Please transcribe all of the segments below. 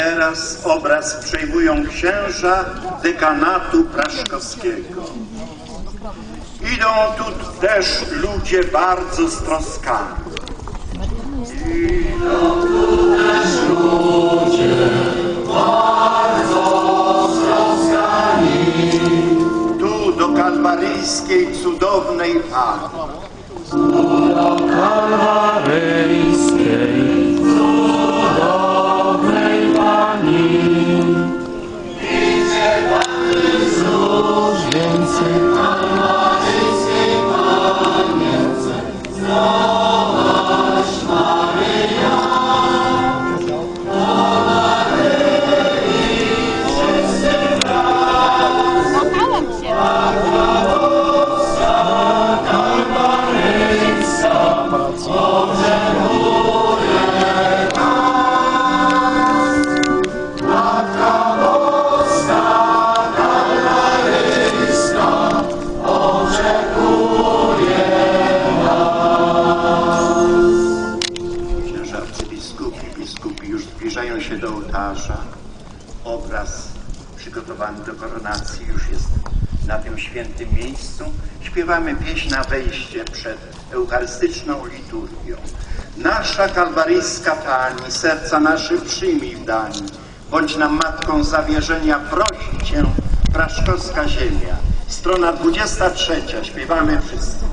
Teraz obraz przejmują księża dekanatu praszkowskiego. Idą tu też ludzie bardzo stroskani. Tu do kalwaryjskiej cudownej Pani. Kalwaryjskiej Pani. Różnieńcy Kochałam Śpiewamy pieśń na wejście przed eucharystyczną liturgią. Nasza kalwaryjska Pani, serca nasze przyjmij w dani. Bądź nam matką zawierzenia, prosi Cię praszkowska ziemia. Strona 23, śpiewamy wszyscy.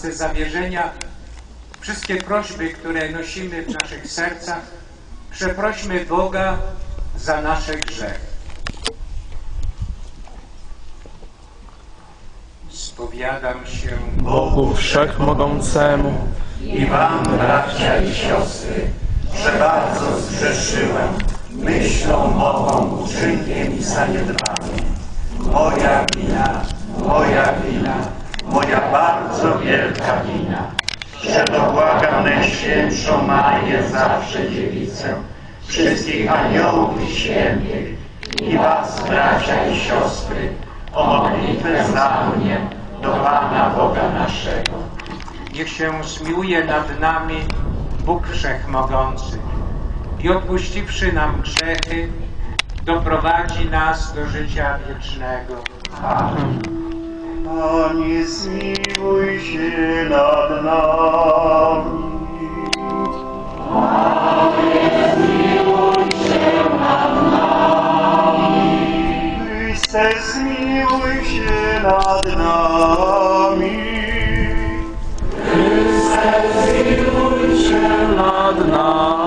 Matce Zawierzenia wszystkie prośby, które nosimy w naszych sercach. Przeprośmy Boga za nasze grzechy. Spowiadam się Bogu Wszechmogącemu I wam, bracia i siostry, że bardzo zgrzeszyłem myślą, mową, uczynkiem i zaniedbaniem. Moja wina, moja wina, moja bardzo wielka wina. Że dobłagam Najświętszą Marię, zawsze dziewicę, wszystkich aniołów i świętych i was, bracia i siostry, o modlitwę za mnie do Pana Boga naszego. Niech się zmiłuje nad nami Bóg Wszechmogący i odpuściwszy nam grzechy, doprowadzi nas do życia wiecznego. Panie, zmiłuj się nad nami. Chryste, zmiłuj się nad nami. Zmiłuj się nad nami.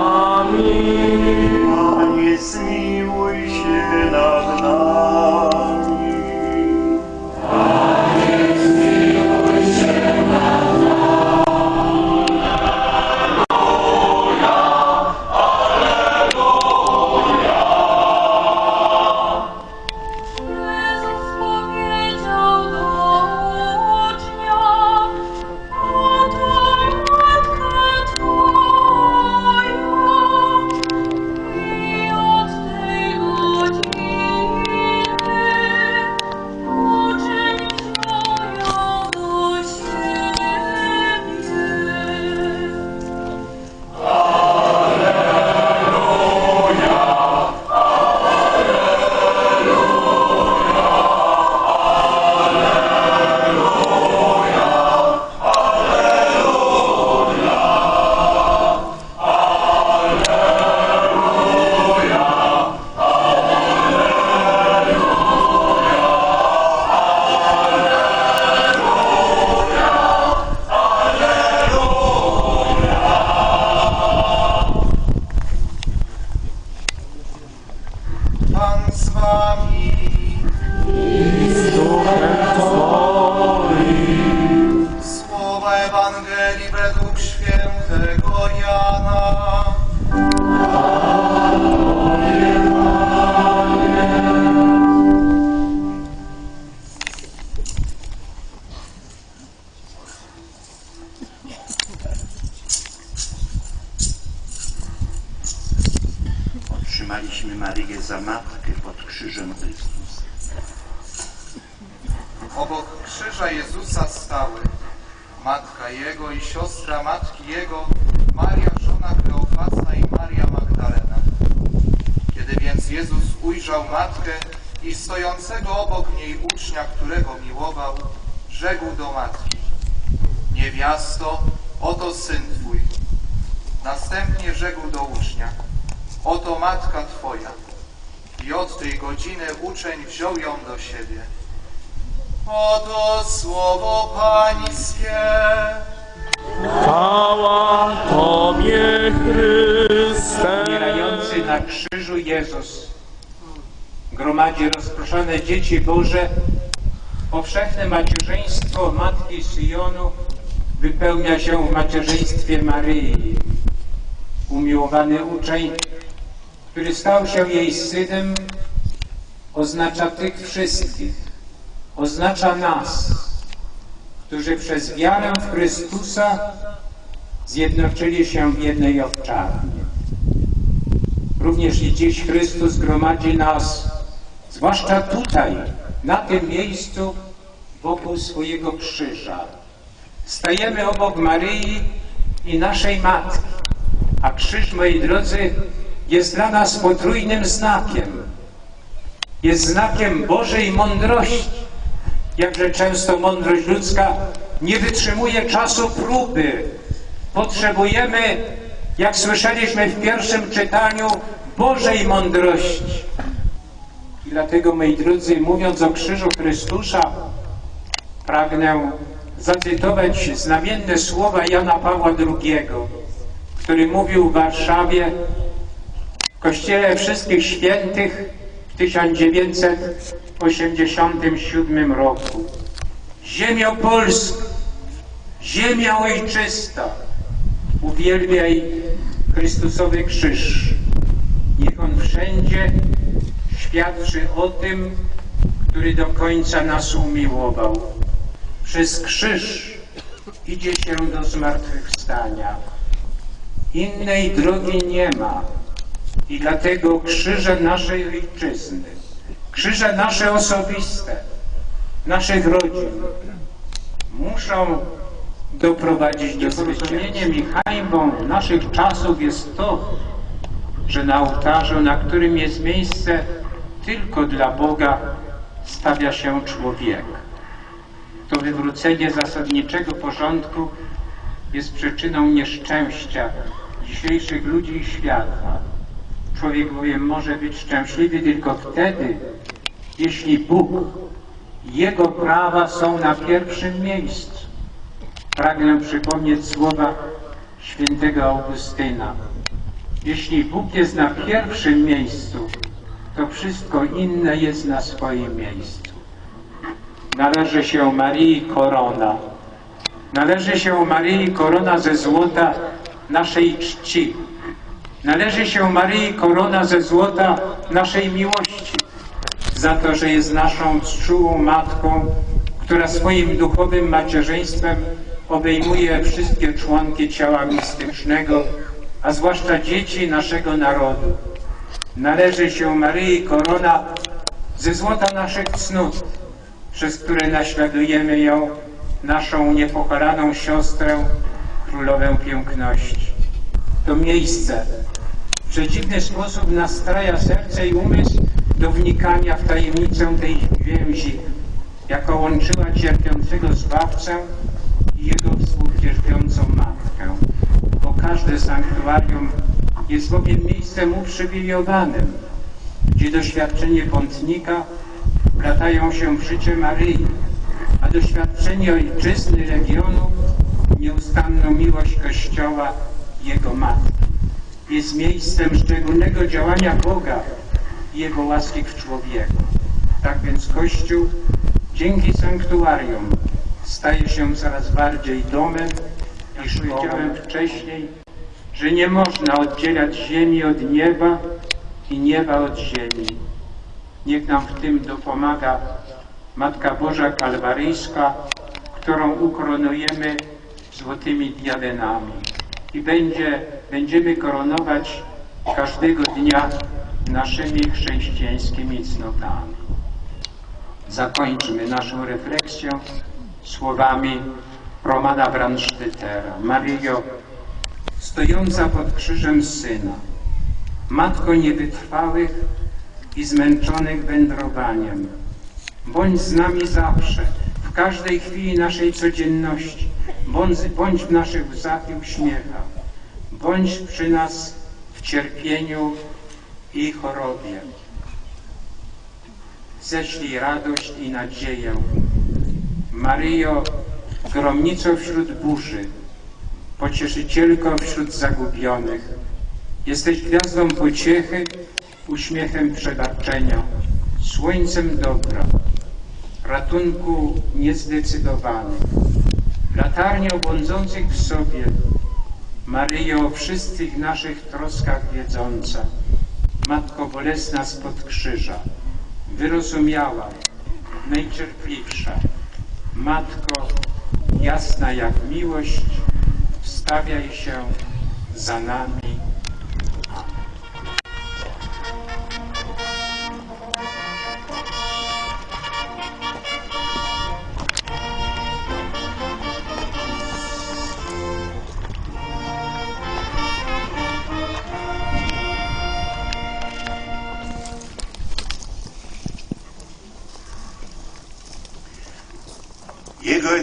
Rzekł do ucznia, oto matka Twoja. I od tej godziny uczeń wziął ją do siebie. Oto słowo Pańskie. Chwała Tobie, Chryste. Umierający na krzyżu Jezus gromadzi rozproszone dzieci Boże, powszechne macierzyństwo Matki Syjonu wypełnia się w macierzyństwie Maryi. Umiłowany uczeń, który stał się jej synem, oznacza tych wszystkich, oznacza nas, którzy przez wiarę w Chrystusa zjednoczyli się w jednej owczarni. Również i dziś Chrystus gromadzi nas, zwłaszcza tutaj, na tym miejscu, wokół swojego krzyża. Stajemy obok Maryi i naszej Matki, a krzyż, moi drodzy, jest dla nas potrójnym znakiem. Jest znakiem Bożej mądrości. Jakże często mądrość ludzka nie wytrzymuje czasu próby. Potrzebujemy, jak słyszeliśmy w pierwszym czytaniu, Bożej mądrości. I dlatego, moi drodzy, mówiąc o krzyżu Chrystusa, pragnę zacytować znamienne słowa Jana Pawła II, który mówił w Warszawie w Kościele Wszystkich Świętych w 1987 roku. Ziemio Polska, ziemia ojczysta, uwielbiaj Chrystusowy krzyż. Niech on wszędzie świadczy o tym, który do końca nas umiłował. Przez krzyż idzie się do zmartwychwstania. Innej drogi nie ma. I dlatego krzyże naszej ojczyzny, krzyże nasze osobiste, naszych rodzin muszą doprowadzić do Zrozumieniem i hańbą naszych czasów jest to, że na ołtarzu, na którym jest miejsce tylko dla Boga, stawia się człowiek. To wywrócenie zasadniczego porządku jest przyczyną nieszczęścia dzisiejszych ludzi i świata. Człowiek bowiem może być szczęśliwy tylko wtedy, jeśli Bóg Jego prawa są na pierwszym miejscu. Pragnę przypomnieć słowa świętego Augustyna. Jeśli Bóg jest na pierwszym miejscu, to wszystko inne jest na swoim miejscu. Należy się Marii korona. Należy się Marii korona ze złota naszej czci. Należy się Maryi korona ze złota naszej miłości, za to, że jest naszą czułą matką, która swoim duchowym macierzyństwem obejmuje wszystkie członki ciała mistycznego, a zwłaszcza dzieci naszego narodu. Należy się Maryi korona ze złota naszych cnót, przez które naśladujemy ją, naszą niepokalaną siostrę, królowę piękności. To miejsce w przedziwny sposób nastraja serce i umysł do wnikania w tajemnicę tej więzi, jaka łączyła cierpiącego Zbawcę i jego współcierpiącą Matkę. Bo każde sanktuarium jest bowiem miejscem uprzywilejowanym, gdzie doświadczenie pątnika wplatają się w życie Maryi, a doświadczenie ojczyzny regionu nieustanną miłość Kościoła Jego Matki. Jest miejscem szczególnego działania Boga, i Jego łaski w człowieku. Tak więc Kościół dzięki sanktuarium staje się coraz bardziej domem, iż powiedziałem wcześniej, że nie można oddzielać ziemi od nieba i nieba od ziemi. Niech nam w tym dopomaga Matka Boża Kalwaryjska, którą ukronujemy złotymi diademami. I będzie, będziemy koronować każdego dnia naszymi chrześcijańskimi cnotami. Zakończmy naszą refleksję słowami Romana Brandsztytera. Maryjo, stojąca pod krzyżem Syna, Matko niewytrwałych i zmęczonych wędrowaniem, bądź z nami zawsze, w każdej chwili naszej codzienności, bądź, bądź w naszych łzach i uśmiechach, bądź przy nas w cierpieniu i chorobie. Ześlij radość i nadzieję. Maryjo, gromnico wśród burzy, pocieszycielko wśród zagubionych, jesteś gwiazdą pociechy, uśmiechem przebaczenia, słońcem dobra, ratunku niezdecydowanych, latarnią błądzących w sobie, Maryjo, o wszystkich naszych troskach wiedząca, Matko bolesna spod krzyża, wyrozumiała, najcierpliwsza, Matko jasna jak miłość, wstawiaj się za nami.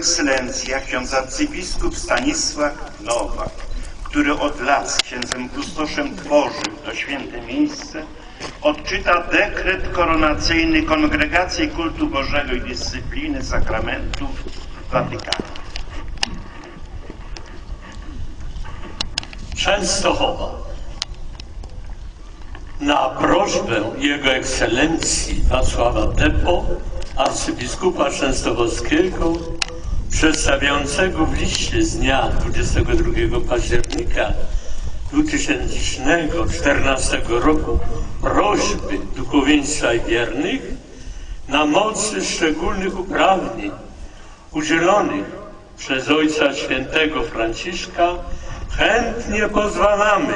Ekscelencja ksiądz arcybiskup Stanisław Nowak, który od lat z księdzem kustoszem tworzył to święte miejsce, odczyta dekret koronacyjny Kongregacji Kultu Bożego i Dyscypliny Sakramentów w Watykanie. Częstochowa. Na prośbę Jego Ekscelencji Wacława Depo, arcybiskupa częstochowskiego, przedstawiającego w liście z dnia 22 października 2014 roku prośby duchowieństwa i wiernych na mocy szczególnych uprawnień udzielonych przez Ojca Świętego Franciszka chętnie pozwalamy,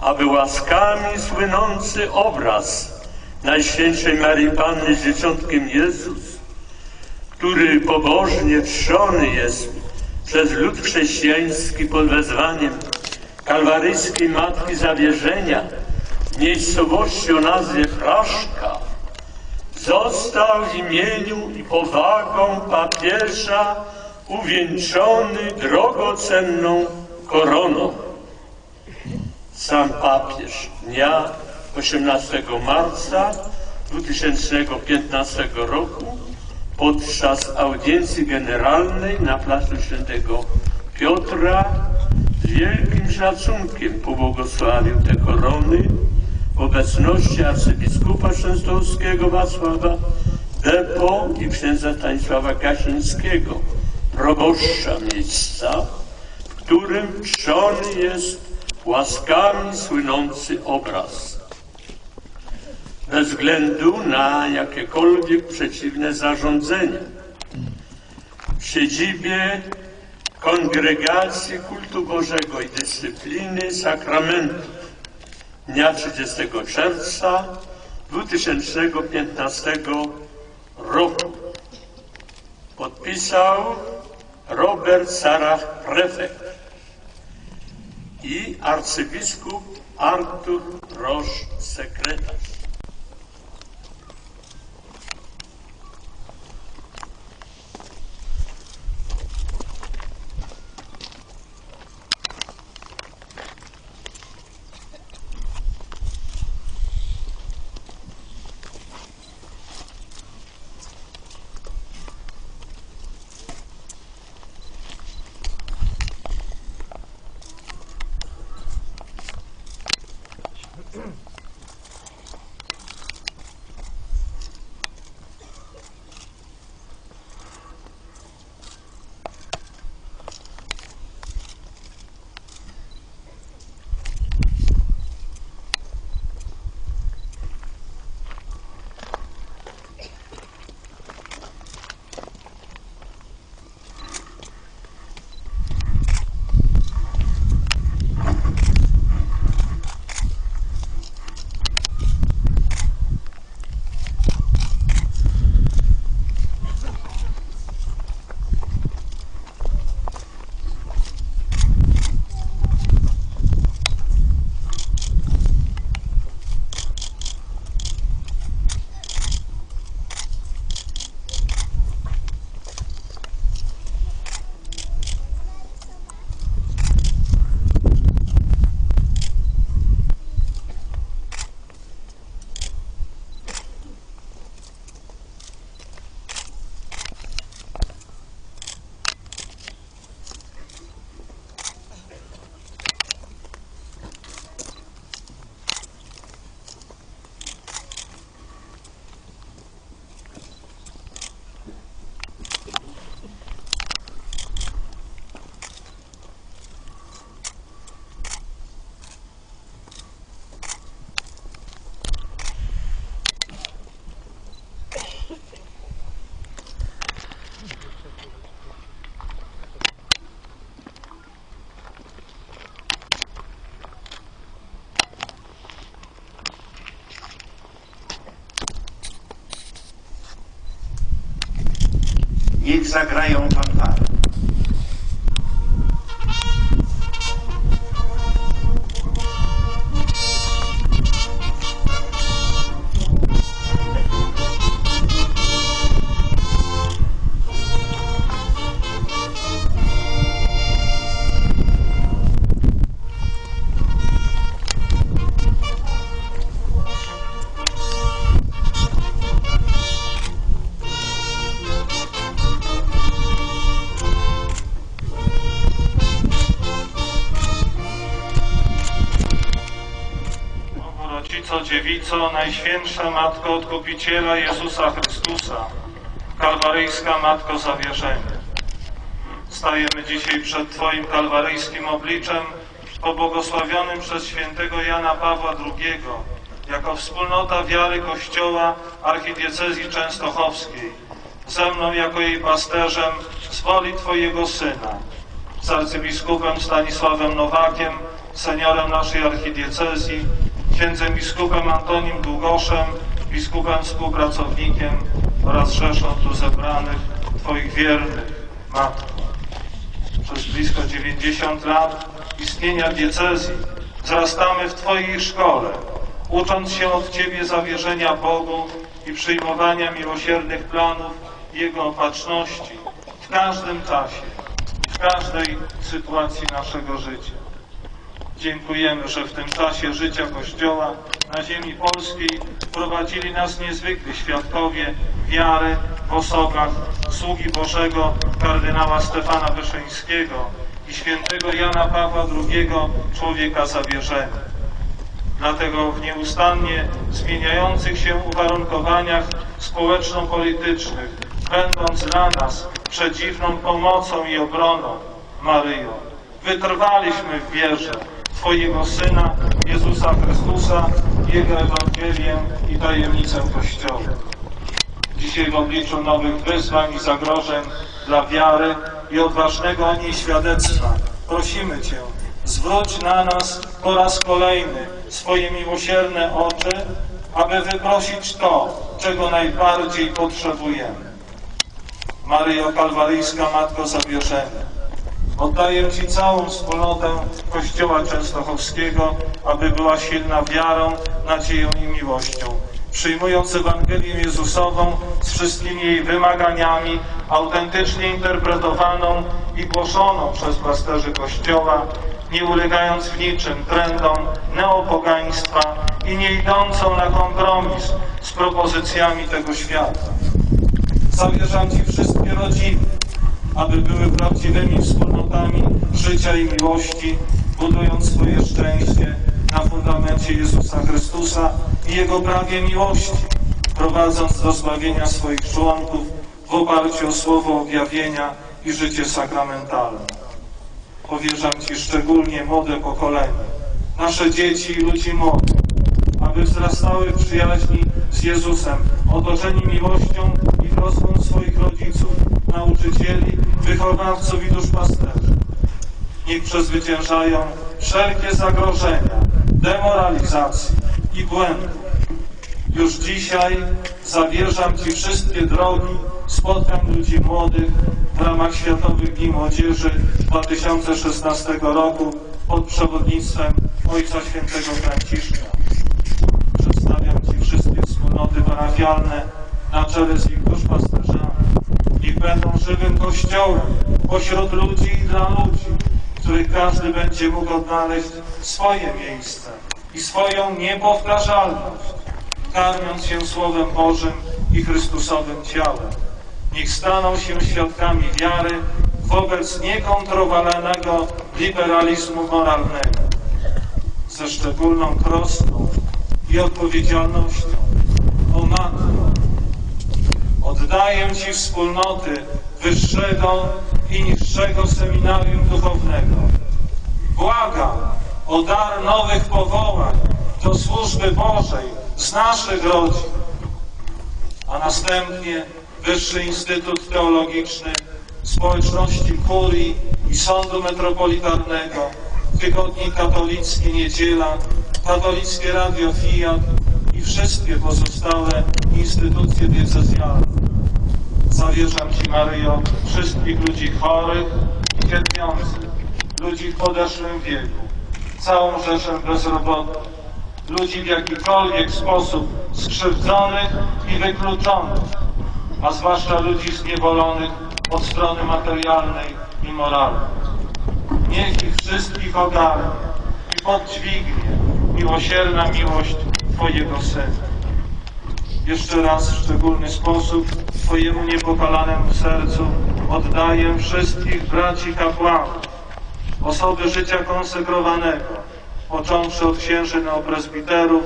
aby łaskami słynący obraz Najświętszej Marii Panny z Dzieciątkiem Jezus, który pobożnie czczony jest przez lud chrześcijański pod wezwaniem kalwaryjskiej Matki Zawierzenia w miejscowości o nazwie Fraszka, został w imieniu i powagą papieża uwieńczony drogocenną koroną. Sam papież dnia 18 marca 2015 roku podczas audiencji generalnej na placu Świętego Piotra z wielkim szacunkiem pobłogosławił te korony w obecności arcybiskupa częstochowskiego Wacława Depo i księdza Stanisława Kasińskiego, proboszcza miejsca, w którym czczony jest łaskami słynący obraz. Bez względu na jakiekolwiek przeciwne zarządzenia. W siedzibie Kongregacji Kultu Bożego i Dyscypliny Sakramentów dnia 30 czerwca 2015 roku podpisał Robert Sarach, prefekt i arcybiskup Artur Roż, sekretarz. Niech zagrają Rodzico, Dziewico, Najświętsza Matko Odkupiciela Jezusa Chrystusa, Kalwaryjska Matko Zawierzenia. Stajemy dzisiaj przed Twoim kalwaryjskim obliczem, pobłogosławionym przez świętego Jana Pawła II, jako wspólnota wiary Kościoła Archidiecezji Częstochowskiej, ze mną jako jej pasterzem z woli Twojego Syna, z arcybiskupem Stanisławem Nowakiem, seniorem naszej archidiecezji, księdzem biskupem Antonim Długoszem, biskupem współpracownikiem oraz rzeszą tu zebranych Twoich wiernych, Matko. Przez blisko 90 lat istnienia diecezji wzrastamy w Twojej szkole, ucząc się od Ciebie zawierzenia Bogu i przyjmowania miłosiernych planów Jego opatrzności w każdym czasie, w każdej sytuacji naszego życia. Dziękujemy, że w tym czasie życia Kościoła na ziemi polskiej prowadzili nas niezwykli świadkowie wiary w osobach sługi Bożego kardynała Stefana Wyszyńskiego i świętego Jana Pawła II, człowieka zawierzenia. Dlatego w nieustannie zmieniających się uwarunkowaniach społeczno-politycznych, będąc dla nas przedziwną pomocą i obroną, Maryjo, wytrwaliśmy w wierze Twojego Syna, Jezusa Chrystusa, Jego Ewangelię i tajemnicę Kościoła. Dzisiaj w obliczu nowych wyzwań i zagrożeń dla wiary i odważnego o niej świadectwa prosimy Cię, zwróć na nas po raz kolejny swoje miłosierne oczy, aby wyprosić to, czego najbardziej potrzebujemy. Maryjo Kalwaryjska, Matko Zawierzenia, Oddaję Ci całą wspólnotę Kościoła Częstochowskiego, aby była silna wiarą, nadzieją i miłością. Przyjmując Ewangelię Jezusową z wszystkimi jej wymaganiami, autentycznie interpretowaną i głoszoną przez pasterzy Kościoła, nie ulegając w niczym trendom neopogaństwa i nie idącą na kompromis z propozycjami tego świata. Zawierzam Ci wszystkie rodziny, aby były prawdziwymi wspólnotami życia i miłości, budując swoje szczęście na fundamencie Jezusa Chrystusa i Jego prawie miłości, prowadząc do zbawienia swoich członków w oparciu o słowo objawienia i życie sakramentalne. Powierzam Ci szczególnie młode pokolenie, nasze dzieci i ludzi młodych, aby wzrastały w przyjaźni z Jezusem, otoczeni miłością i troską swoich rodziców, nauczycieli, wychowawców i duszpasterzy. Niech przezwyciężają wszelkie zagrożenia, demoralizacji i błędów. Już dzisiaj zawierzam Ci wszystkie drogi spotkań ludzi młodych w ramach Światowych Dni Młodzieży 2016 roku pod przewodnictwem Ojca Świętego Franciszka. Przedstawiam Ci wszystkie wspólnoty parafialne na czele z ich duszpasterzami. Będą żywym kościołem pośród ludzi i dla ludzi, w których każdy będzie mógł odnaleźć swoje miejsce i swoją niepowtarzalność, karmiąc się Słowem Bożym i Chrystusowym ciałem. Niech staną się świadkami wiary wobec niekontrolowanego liberalizmu moralnego ze szczególną troską i odpowiedzialnością. O Matko, oddaję Ci wspólnoty wyższego i niższego seminarium duchownego. Błagam o dar nowych powołań do służby Bożej z naszych rodzin, a następnie Wyższy Instytut Teologiczny Społeczności Kurii i Sądu Metropolitarnego, Tygodnik Katolicki Niedziela, Katolickie Radio Fiat i wszystkie pozostałe instytucje diecezjalne. Zawierzam Ci, Maryjo, wszystkich ludzi chorych i cierpiących, ludzi w podeszłym wieku, całą rzeszę bezrobotnych, ludzi w jakikolwiek sposób skrzywdzonych i wykluczonych, a zwłaszcza ludzi zniewolonych od strony materialnej i moralnej. Niech ich wszystkich ogarnie i podźwignie miłosierna miłość Twojego Syna. Jeszcze raz w szczególny sposób Twojemu niepokalanemu sercu oddaję wszystkich braci kapłanów, osoby życia konsekrowanego, począwszy od księży neopresbiterów,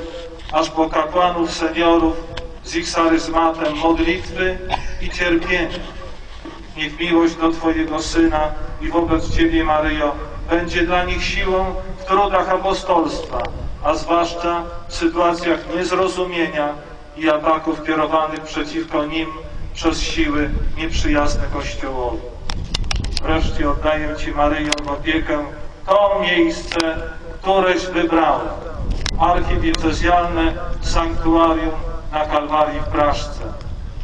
aż po kapłanów seniorów z ich charyzmatem modlitwy i cierpienia. Niech miłość do Twojego Syna i wobec Ciebie, Maryjo, będzie dla nich siłą w trudach apostolstwa, a zwłaszcza w sytuacjach niezrozumienia i ataków kierowanych przeciwko nim przez siły nieprzyjazne Kościołowi. Wreszcie oddaję Ci, Maryjo, w opiekę to miejsce, któreś wybrała. Archidiecezjalne sanktuarium na Kalwarii w Praszce.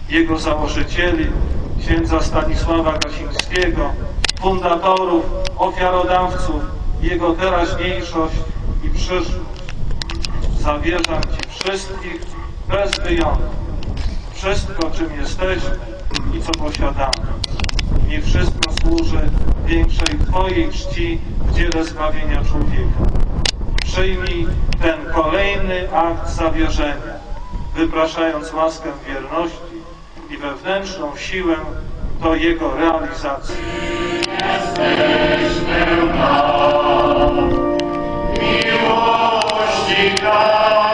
Jego założycieli, księdza Stanisława Gasińskiego, fundatorów, ofiarodawców, jego teraźniejszość i przyszłość. Zawierzam Ci wszystkich bez wyjątku. Wszystko, czym jesteśmy i co posiadamy. Niech wszystko służy większej Twojej czci w dziele zbawienia człowieka. Przyjmij ten kolejny akt zawierzenia, wypraszając łaskę wierności i wewnętrzną siłę do jego realizacji. Miłości shall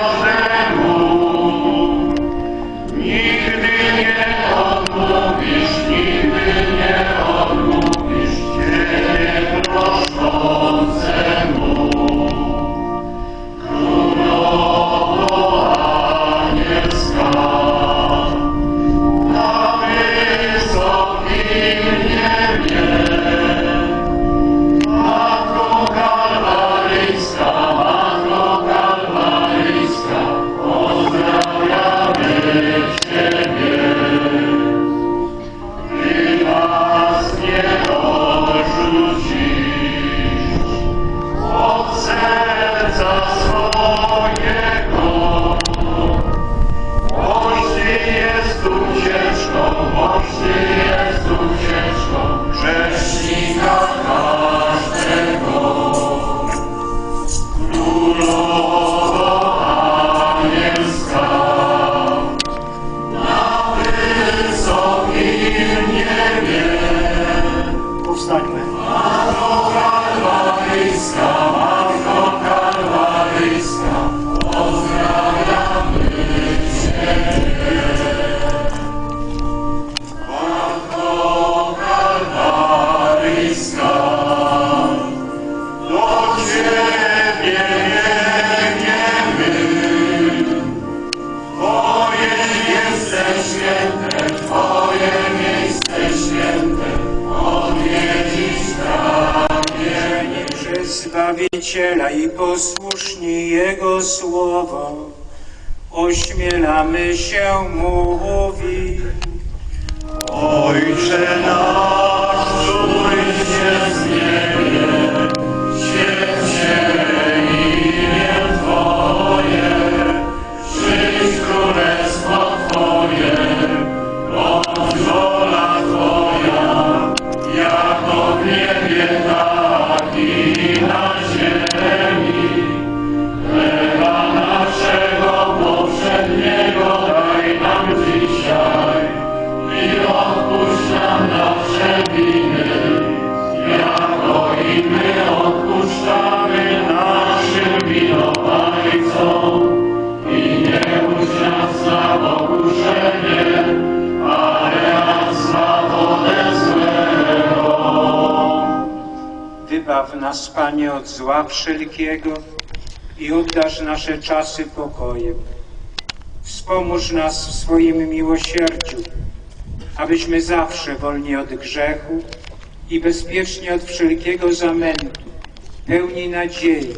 Zbawiciela i posłuszni Jego słowom, ośmielamy się mówić. Ojcze nasz, któryś jest w niebie, święć się imię Twoje, przyjdź królestwo Twoje, bądź wola Twoja, jako w niebie, tak Wybaw nas, Panie, od zła wszelkiego i obdarz nasze czasy pokojem. Wspomóż nas w swoim miłosierdziu, abyśmy zawsze wolni od grzechu i bezpieczni od wszelkiego zamętu, pełni nadziei,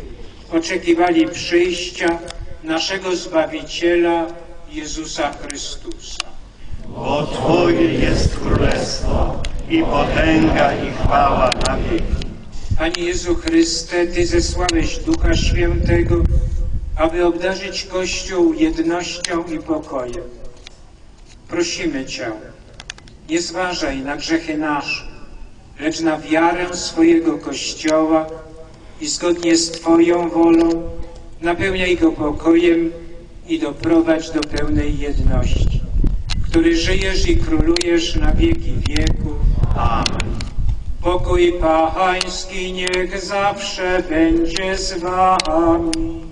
oczekiwali przyjścia naszego Zbawiciela Jezusa Chrystusa. Bo Twoje jest królestwo i potęga i chwała na wieki. Panie Jezu Chryste, Ty zesłałeś Ducha Świętego, aby obdarzyć Kościół jednością i pokojem. Prosimy Cię, nie zważaj na grzechy nasze, lecz na wiarę swojego Kościoła i zgodnie z Twoją wolą napełniaj go pokojem i doprowadź do pełnej jedności, który żyjesz i królujesz na wieki wieków. Amen. Pokój Pachański niech zawsze będzie z wami.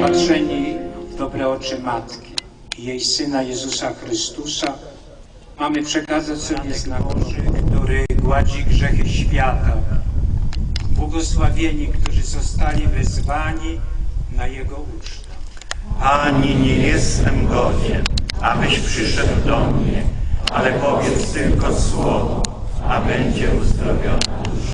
Patrzeni w dobre oczy Matki jej Syna Jezusa Chrystusa, mamy przekazać sobie znak Boży, który gładzi grzechy świata. Błogosławieni, którzy zostali wezwani na Jego ucztę. Ani nie jestem godzien, abyś przyszedł do mnie, ale powiedz tylko słowo, a będzie uzdrowiona.